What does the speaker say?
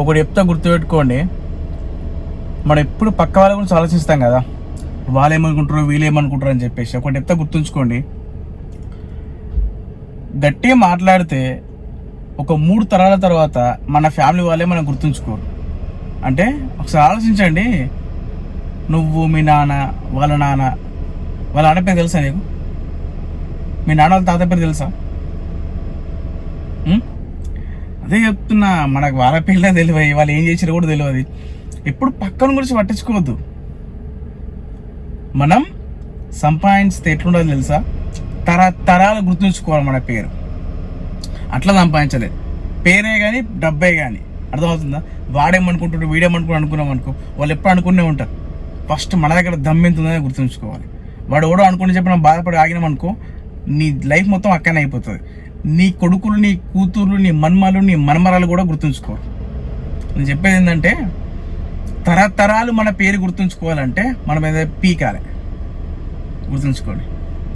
ఒకటి చెప్తా గుర్తుపెట్టుకోండి. మనం ఎప్పుడు పక్క వాళ్ళ గురించి ఆలోచిస్తాం కదా. వాళ్ళు ఏమనుకుంటారు వీళ్ళు ఏమనుకుంటారు అని చెప్పేసి ఒకటి చెప్తా గుర్తుంచుకోండి. గట్టిగా మాట్లాడితే ఒక మూడు తరాల తర్వాత మన ఫ్యామిలీ వాళ్ళే మనం గుర్తుంచుకోరు. అంటే ఒకసారి ఆలోచించండి. నువ్వు మీ నాన్న వాళ్ళ నాన్న వాళ్ళ నాన్న పేరు తెలుసా నీకు? మీ నాన్న వాళ్ళ తాత పేరు తెలుసా? అదే చెప్తున్నా మనకు వాళ్ళ పేర్లే తెలియదు వాళ్ళు ఏం చేసినా కూడా తెలియదు. ఎప్పుడు పక్కన గురించి పట్టించుకోవద్దు. మనం సంపాదించితే ఎట్లుండదు తెలుసా? తర తరాలు గుర్తుంచుకోవాలి మన పేరు. అట్లా సంపాదించలేదు. పేరే కానీ డబ్బే కానీ అర్థమవుతుందా? వాడేమనుకుంటుంటే వీడేమనుకుంటు అనుకున్నాం అనుకో వాళ్ళు ఎప్పుడు అనుకునే ఉంటారు. ఫస్ట్ మన దగ్గర దమ్మెంతుందని గుర్తుంచుకోవాలి. వాడు ఎవడో అనుకుని చెప్పి మనం బాధపడి ఆగినాం అనుకో నీ లైఫ్ మొత్తం అక్కనే అయిపోతుంది. నీ కొడుకులు నీ కూతుర్లు నీ మన్మలు నీ మన్మరాలు కూడా గుర్తుంచుకో. నేను చెప్పేది ఏంటంటే తరతరాలు మన పేరు గుర్తుంచుకోవాలంటే మనం ఏదో పీకాలి. గుర్తుంచుకోండి.